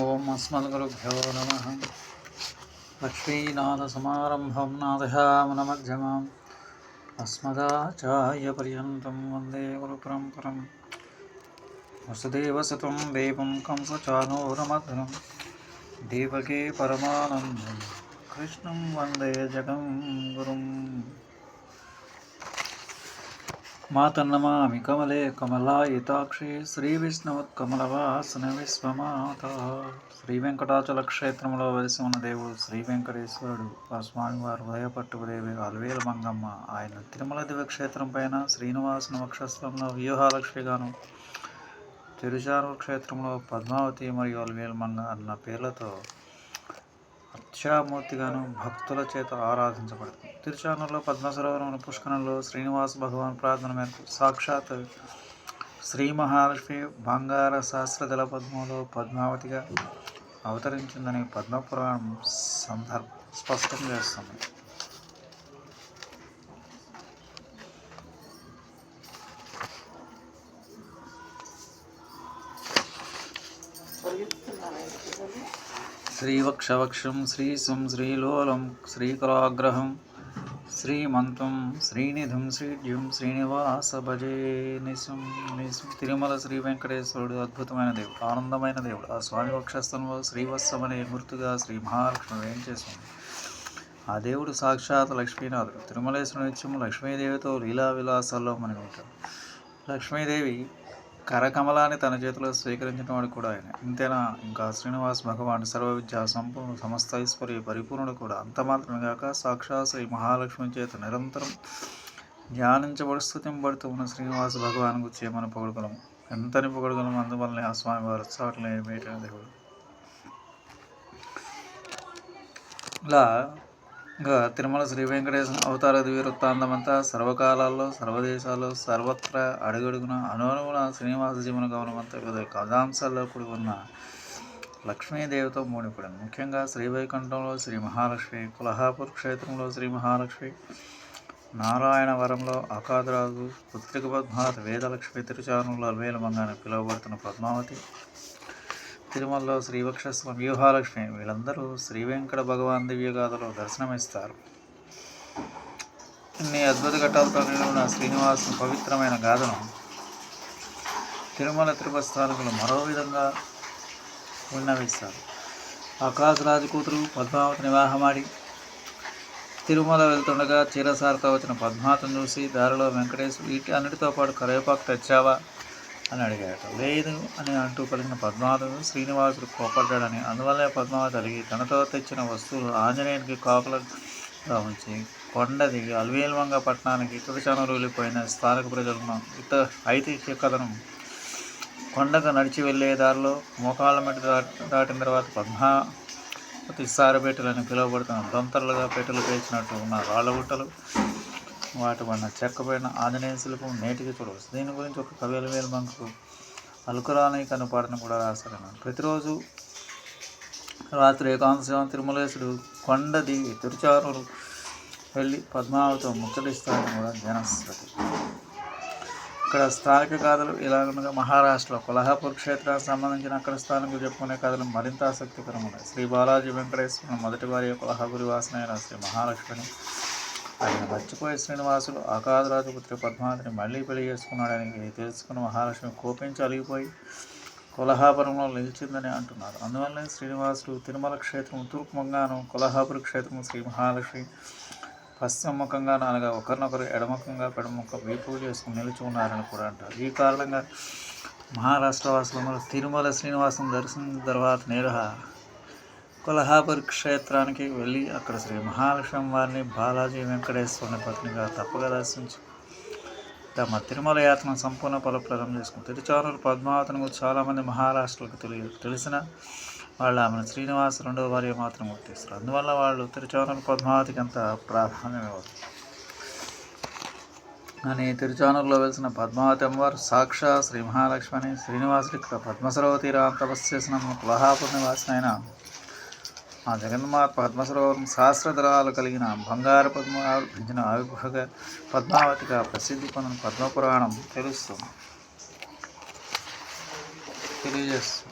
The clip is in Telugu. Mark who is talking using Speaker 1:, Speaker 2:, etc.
Speaker 1: ओम अस्मद्गुरुभ्यो नमः। लक्ष्मीनाथसमारम्भं नादयामनमध्यमाम् अस्मदाचार्यपर्यन्तं वंदे गुरुपरम्परं वसुदेवसुतं देवं कंसचानूरमधुरं देवके परमानन्दं कृष्णं वंदे जगं गुरुम्। మాతన్నమామి కమలే కమలాయితాక్షి శ్రీ విష్ణువత్కమలవాసన విశ్వమాత శ్రీ వెంకటాచల క్షేత్రంలో వెలిసి ఉన్న దేవుడు శ్రీ వెంకటేశ్వరుడు ఆ స్వామివారు భయపట్టుదేవి అలవేల మంగమ్మ. ఆయన తిరుమల దివ్య క్షేత్రం పైన శ్రీనివాస నవక్షస్త్రంలో వ్యూహాలక్ష్మిగాను తిరుచారు క్షేత్రంలో పద్మావతి మరియు అలవేల మంగ అన్న పేర్లతో అత్యామూర్తిగాను భక్తుల చేత ఆరాధించబడుతుంది. తిరుచానూరులో పద్మసరోవరం పుష్కరంలో శ్రీనివాస భగవాన్ ప్రార్థన మేరకు సాక్షాత్ శ్రీ మహాలక్ష్మి బంగార సహస్రదళ పద్మంలో పద్మావతిగా అవతరించిందని పద్మపురాణం సందర్భం స్పష్టం చేస్తుంది. శ్రీవక్షవక్షం శ్రీసుం శ్రీలోలం శ్రీకరాగ్రహం శ్రీమంతం శ్రీనిధం శ్రీడ్యం శ్రీనివాస భజే నిశం నిశం. తిరుమల శ్రీ వెంకటేశ్వరుడు అద్భుతమైన దేవుడు ఆనందమైన దేవుడు. ఆ స్వామి వక్షస్థంలో శ్రీవత్సమనే గుర్తుగా శ్రీ మహాలక్ష్మి వేయించేస్తుంది ఆ దేవుడు సాక్షాత్ లక్ష్మీనాథుడు. తిరుమలేశ్వర నిత్యం లక్ష్మీదేవితో లీలా విలాసాల్లో మనకి ఉంటాడు. లక్ష్మీదేవి కరకమలాన్ని తన చేతిలో స్వీకరించిన వాడు కూడా ఆయన. ఇంతేనా? ఇంకా శ్రీనివాస్ భగవాన్ సర్వ విద్యా సంపూర్ణ సమస్త ఐశ్వర్య పరిపూర్ణుడు కూడా అంత మాత్రమే కాక సాక్షాత్ శ్రీ మహాలక్ష్మి చేత నిరంతరం ధ్యానించబడి స్థుతింపడుతూ ఉన్న శ్రీనివాస భగవాన్ గురించి ఏమని పొగడగలము? ఎంతని పొగడగలము? అందువల్లనే ఆ స్వామి వారు చాట్లే దేవుడు ఇలా ఇంకా తిరుమల శ్రీ వెంకటేశ్వర అవతార వృత్తాంతమంతా సర్వకాలాల్లో సర్వదేశాల్లో సర్వత్ర అడుగడుగున అనువనుగున శ్రీనివాస జీవన గమనమంతా వివిధ కథాంశాల్లో కూడి ఉన్న లక్ష్మీదేవితో మూడిపడింది. ముఖ్యంగా శ్రీ వైకుంఠంలో శ్రీ మహాలక్ష్మి కులహాపూర్ క్షేత్రంలో శ్రీ మహాలక్ష్మి నారాయణవరంలో అకాదరాజు పుత్రిక పద్మావతి వేదలక్ష్మి తిరుచారంలో అల్వేలమంగానే పిలువబడుతున్న పద్మావతి తిరుమలలో శ్రీవక్షస్వ వ్యూహాలక్ష్మి. వీళ్ళందరూ శ్రీ వెంకట భగవాన్ దివ్యగాథలో దర్శనమిస్తారు. ఇన్ని అద్భుత ఘట్టాలతో నిలువున శ్రీనివాసం పవిత్రమైన గాథను తిరుమల తిరుపతి స్థానికులు మరో విధంగా విన్నవిస్తారు. ఆకాశరాజు రాజకూతురు పద్మావతి వివాహమాడి తిరుమల వెళ్తుండగా చీరసారితో వచ్చిన పద్మావతిని చూసి దారిలో వెంకటేశ్వరు వీటి అన్నిటితో పాటు కరివేపాకు తెచ్చావా? అని అడిగాడు లేదు అని అంటూ పలికిన పద్మావతి శ్రీనివాసుడు కోపడ్డాడని అందువల్లే పద్మావతి అడిగి తనతో తెచ్చిన వస్తువులు ఆంజనేయునికి కాపులుగా ఉంచి కొండ దిగి అల్వేల్వంగ పట్టణానికి తుడిచానూరు వెళ్ళిపోయిన స్థానిక ప్రజలను ఇత ఐతిహ్య కథను కొండకు నడిచి వెళ్ళే దారిలో మోకాళ్ళ మెట్టు దాటిన తర్వాత పద్మావతి సారబెట్టెలని పిలువబడుతున్న దొంతరలుగా పెట్టెలు పేర్చినట్టు ఉన్న రాళ్ళగుట్టలు వాటి వలన చెక్కబడిన ఆంజనేయ శిల్పం నేటికి చూడవచ్చు దీని గురించి ఒక కవిల వేలు మనకు అలుకురాని కనుపాటను కూడా రాశారన్నాడు ప్రతిరోజు రాత్రి ఏకాంశం తిరుమలేశుడు కొండ దిగి తిరుచారులు వెళ్ళి పద్మావతితో ముచ్చటిస్తారని కూడా జనశ్రుతి ఇక్కడ స్థానిక కథలు ఇలాగనగా మహారాష్ట్రలో కొల్హాపూర్ క్షేత్రానికి సంబంధించిన అక్కడ స్థానికులు చెప్పుకునే కథలు మరింత ఆసక్తికరమున్నాయి. శ్రీ బాలాజీ వెంకటేశ్వర మొదటి వారి కొల్హాపురి వాసన శ్రీ మహాలక్ష్మిని ఆయన మర్చిపోయే శ్రీనివాసులు అకాదరాజపుత్రి పద్మావతిని మళ్ళీ పెళ్ళి చేసుకున్నాడని తెలుసుకున్న మహాలక్ష్మి కోపించి అలిగిపోయి కొలహాపురంలో నిలిచిందని అంటున్నారు. అందువల్లనే శ్రీనివాసులు తిరుమల క్షేత్రం తూర్పుముఖంగాను కొలహాపురి క్షేత్రం శ్రీ మహాలక్ష్మి పశ్చిమముఖంగాను అనగా ఒకరినొకరు ఎడముఖంగా పెడముఖ వీపు చేసుకుని నిలిచి ఉన్నారని కూడా అంటారు. ఈ కారణంగా మహారాష్ట్ర వాసులందరూ తిరుమల శ్రీనివాసం దర్శనం తర్వాత నేరుగా కొల్హాపూర్ క్షేత్రానికి వెళ్ళి అక్కడ శ్రీ మహాలక్ష్మి వారిని బాలాజీ వెంకటేశ్వరుని పత్నిగా తప్పగా దర్శించి తమ తిరుమల యాత్రను సంపూర్ణ ఫలప్రదం చేసుకుని తిరుచానూరు పద్మావతిని గురించి చాలామంది మహారాష్ట్రలకు తెలియ తెలిసిన వాళ్ళు ఆమెను శ్రీనివాస రెండవ భార్య మాత్రం గుర్తిస్తారు. అందువల్ల వాళ్ళు తిరుచానూరు పద్మావతికి అంత ప్రాధాన్యం ఇవ్వదు అని తిరుచానూరులో వెలిసిన పద్మావతి అమ్మవారు సాక్షా శ్రీ మహాలక్ష్మి శ్రీనివాసుడి పద్మసరవ తీరా తపస్సు చేసిన కులహాపూర్ నివాసిన ఆ జగన్మాత పద్మసరోవరం సహస్రధరాలు కలిగిన బంగారు పద్మాలు పెంచిన ఆవిర్భగ పద్మావతిగా ప్రసిద్ధి పొందిన పద్మపురాణం తెలుస్తుంది. తెలియజేస్తుంది